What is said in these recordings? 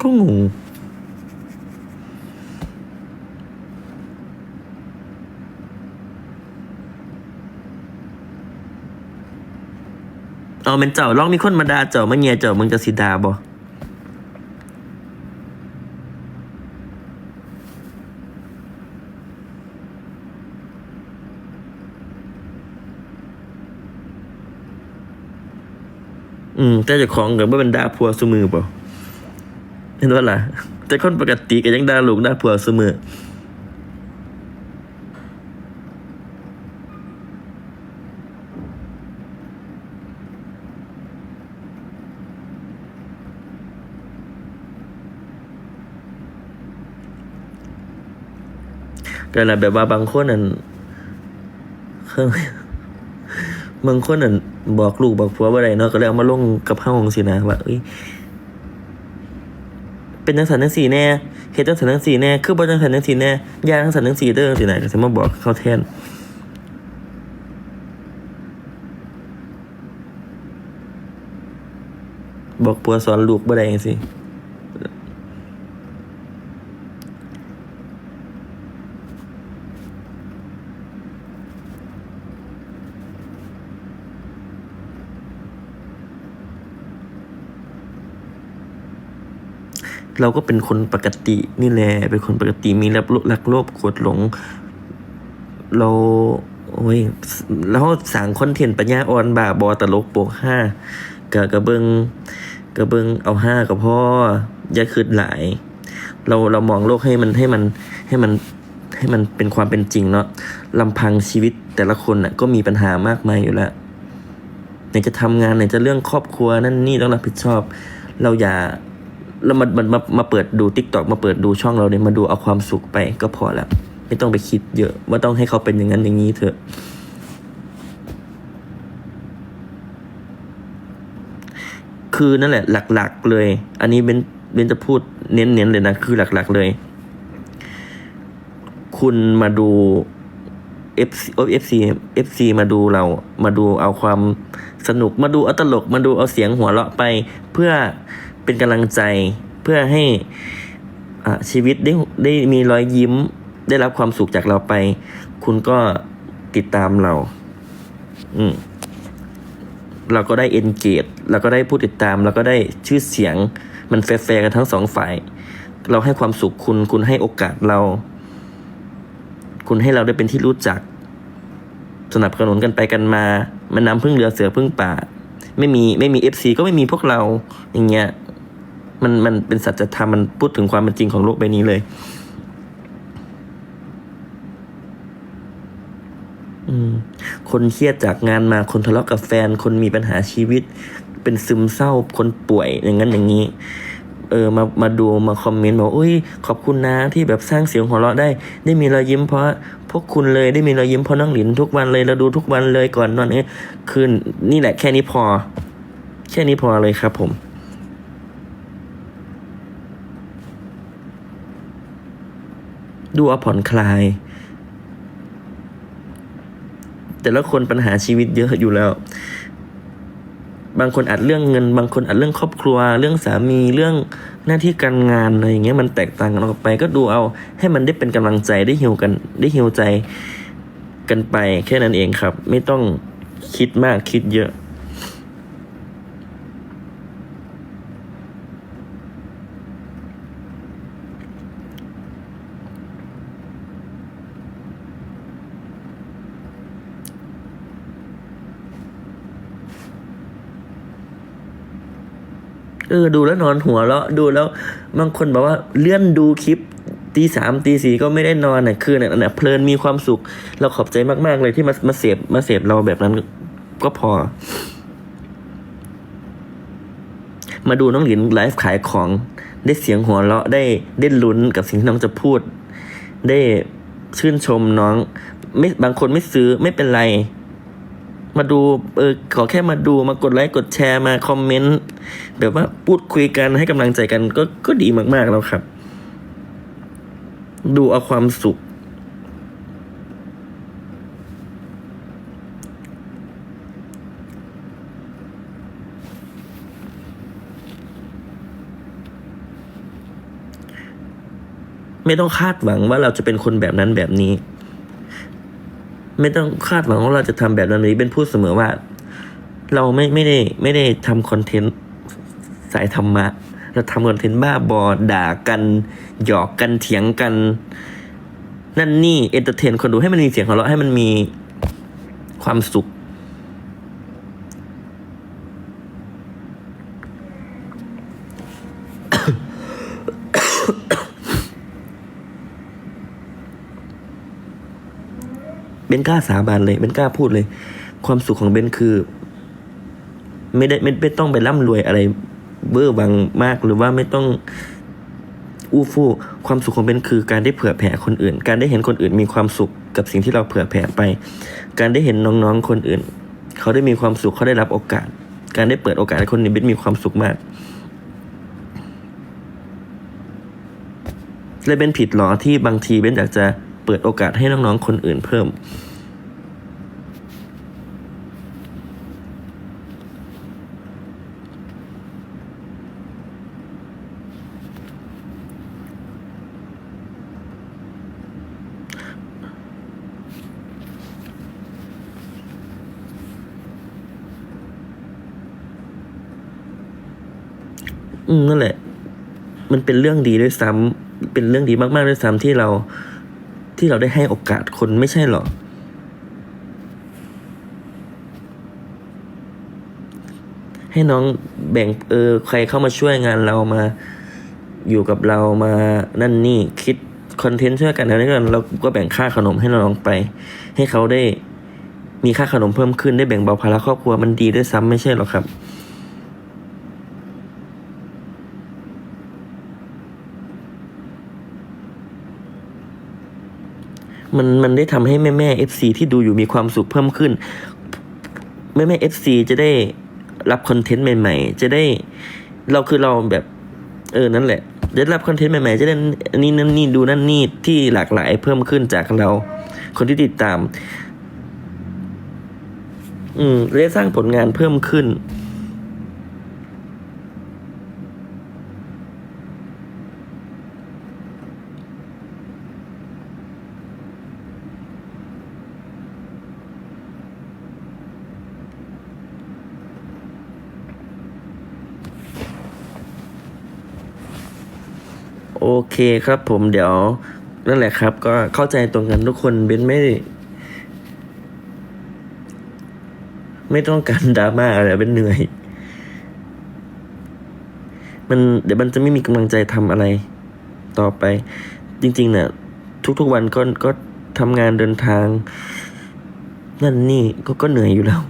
ก็งงเอาเป็นเจ้าลองมีคนมาด่าเจ้ามาเงียเจ้ามึงจะสิดาบ่อืมแต่จะของกับว่าเป็นดาผัวสมือบ่ เห็นว่าล่ะ แต่คนปกติก็ยังด่าลูกด่าผัวสมอก็แหละแบบว่าบางคนนั่นเครื่องบางคนนั่นบอกลูกบอกผัวว่าไรเนาะก็เลยเอามาลงกับห้องสินะว่าเอ้ย เป็นจังสันจังสีแน่เฮ็ดจังสันจังสีแน่คือบ่จังสันจังสีแน่ยาจังสันจังสีเด้อสินะก็สิมาบอกเขาแทนบอกปัวสอนลูกบ่ได้จังซี่ เราก็เป็นคนปกตินี่แหละ เป็นคนปกติมีรับรักโลภโกรธหลง เราโอ้ยแล้วสั่งคอนเทนต์ปัญญาอ่อนบาบอตลกโปกห้ากะกระเบิงกระเบิงเอาห้ากับพ่ออย่าคืดหลาย เราเรามองโลกให้มันให้มันให้มันให้มันเป็นความเป็นจริงเนาะลำพังชีวิตแต่ละคนน่ะก็มีปัญหามากมายอยู่แล้วไหนจะทำงานไหนจะเรื่องครอบครัวนั่นนี่ต้องรับผิดชอบ เราอย่า แล้วมามามามาเปิดดูทิกตอกมาเปิดดูช่องเราเนี่ยมาดูเอาความสุขไปก็พอแล้วไม่ต้องไปคิดเยอะ ว่าต้องให้เขาเป็นอย่างนั้นอย่างนี้เถอะ คือนั่นแหละ หลัก ๆ เลย อันนี้เบนเบนจะพูดเน้นๆเลยนะ คือหลัก ๆ เลย คุณมาดู FC โอ้ FC FC มาดูเรา มาดูเอาความสนุก มาดูเอาตลก มาดูเอาเสียงหัวเราะไป เพื่อ เป็นกำลังใจเพื่อให้อ่าชีวิตได้ได้มีรอยยิ้ม ได้รับความสุขจากเราไป คุณก็ติดตามเรา อืมเราก็ได้เอนเกจเราก็ได้ผู้ติดตาม เราก็ได้ชื่อเสียง มันแฟร์กันทั้งสองฝ่าย เราให้ความสุขคุณ คุณให้โอกาสเรา คุณให้เราได้เป็นที่รู้จัก สนับสนุนกันไปกันมา มันน้ำพึ่งเรือเสือพึ่งป่า ไม่มีไม่มีเอฟซีก็ไม่มีพวกเราอย่างเงี้ย มันมันเป็นสัจธรรมมันพูดถึงความเป็นจริงของโลกใบนี้เลย อืม คนเครียดจากงานมาคนทะเลาะกับแฟน คนมีปัญหาชีวิต เป็นซึมเศร้าคนป่วยอย่างนั้นอย่างนี้เออมามาดูมาคอมเมนต์บอกอุ้ยขอบคุณนะที่แบบสร้างเสียงหัวเราะได้ ได้มีรอยยิ้มเพราะพวกคุณเลยได้มีรอยยิ้มเพราะน้องหลินทุกวันเลยเราดูทุกวันเลยก่อนนอนเอ้คืนนี่แหละแค่นี้พอ แค่นี้พอเลยครับผม ดูเอาผ่อนคลาย แต่ละคนปัญหาชีวิตเยอะอยู่แล้ว บางคนอัดเรื่องเงิน บางคนอัดเรื่องครอบครัว เรื่องสามีเรื่องหน้าที่การงานอะไรอย่างเงี้ยมันแตกต่างกันออกไป ก็ดูเอาให้มันได้เป็นกำลังใจได้ฮิวกันได้ฮิวใจกันไปแค่นั้นเองครับ ไม่ต้องคิดมากคิดเยอะ เออดูแล้วนอนหัวแล้วดูแล้วบางคนบอกว่าเลื่อนดูคลิปตีสามตีสี่ก็ไม่ได้นอนน่ะคือเนี่ยเนี่ยเพลินมีความสุข เราขอบใจมากๆเลยที่มามาเสพมาเสพเราแบบนั้นก็พอ มาดูน้องหลินไลฟ์ขายของได้เสียงหัวเราะได้ได้ลุ้นกับสิ่งที่น้องจะพูด ได้ชื่นชมน้อง ไม่บางคนไม่ซื้อไม่เป็นไร มาดูเออขอแค่มาดูมากดไลค์กดแชร์มาคอมเมนต์แบบว่าพูดคุยกันให้กำลังใจกันก็ก็ดีมาก ๆแล้วครับ ดูเอาความสุข ไม่ต้องคาดหวังว่าเราจะเป็นคนแบบนั้นแบบนี้ ไม่ต้องคาดหวังว่าเราจะทำแบบนั้นนี้เป็นพูดเสมอว่า เราไม่ไม่ได้ไม่ได้ทำคอนเทนต์สายธรรมะ เราทำคอนเทนต์บ้าบอด่ากัน หยอกกันเถียงกัน นั่นนี่เอนเตอร์เทนคนดูให้มันมีเสียงหัวเราะให้มันมีความสุข เบนกล้าสาบานเลยเบนกล้าพูดเลย ความสุขของเบนคือ ไม่ได้ไม่ไม่ต้องไปร่ำรวยอะไรเบอร์วังมากหรือว่าไม่ต้องอู้ฟู่ความสุขของเบนคือ การได้เผื่อแผ่คนอื่น การได้เห็นคนอื่นมีความสุขกับสิ่งที่เราเผื่อแผ่ไป การได้เห็นน้องๆคนอื่น เขาได้มีความสุขเขาได้รับโอกาส การได้เปิดโอกาสให้คนอื่นเบนมีความสุขมากและเป็นผิดหรอที่บางทีเบนอยากจะ เปิดโอกาสให้น้องๆคนอื่นเพิ่ม อืมนั่นแหละ มันเป็นเรื่องดีด้วยซ้ำเป็นเรื่องดีมากๆด้วยซ้ำที่เรา ที่เราได้ให้โอกาสคนไม่ใช่หรอ ให้น้องแบ่งเออใครเข้ามาช่วยงานเรามาอยู่กับเรามานั่นนี่คิดคอนเทนต์ช่วยกันแล้วนี่กันเราก็แบ่งค่าขนมให้น้องไป ให้เขาได้มีค่าขนมเพิ่มขึ้นได้แบ่งเบาภาระครอบครัวมันดีด้วยซ้ำไม่ใช่หรอครับ มันมันได้ทำให้แม่แม่เอฟซีที่ดูอยู่มีความสุขเพิ่มขึ้น แม่แม่เอฟซีจะได้รับคอนเทนต์ใหม่ ๆ จะได้เราคือเราแบบ เออนั่นแหละจะได้รับคอนเทนต์ใหม่ๆ จะได้นนี้นั่นนี่ดูนั่นนี่ที่หลากหลายเพิ่มขึ้นจากเราคนที่ติดตาม อืมได้สร้างผลงานเพิ่มขึ้น โอเคครับผมเดี๋ยวนั่นแหละครับ ก็เข้าใจตรงกันทุกคนเบนไม่ ไม่ต้องการดราม่าอะไรเป็นเหนื่อย มันเดี๋ยวมันจะไม่มีกำลังใจทำอะไร ต่อไป จริง ๆ เนี่ยทุกๆวันก็ก็ทำงานเดินทาง นั่นนี่ก็ก็เหนื่อยอยู่แล้ว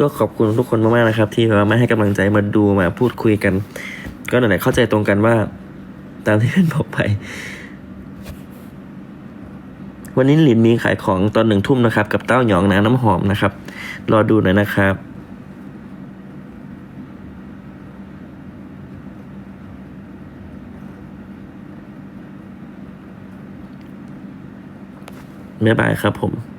ก็ขอบคุณทุกคนมากๆนะครับ ที่มาให้กำลังใจมาดูมาพูดคุยกัน ก็นั่นแหละเข้าใจตรงกันว่า ตามที่เป็นบอกไป วันนี้หลินมีขายของตอนหนึ่งทุ่มนะครับ กับเต้าหยองน้ำน้ำหอมนะครับ รอดูหน่อยนะครับบ๊ายบายครับผม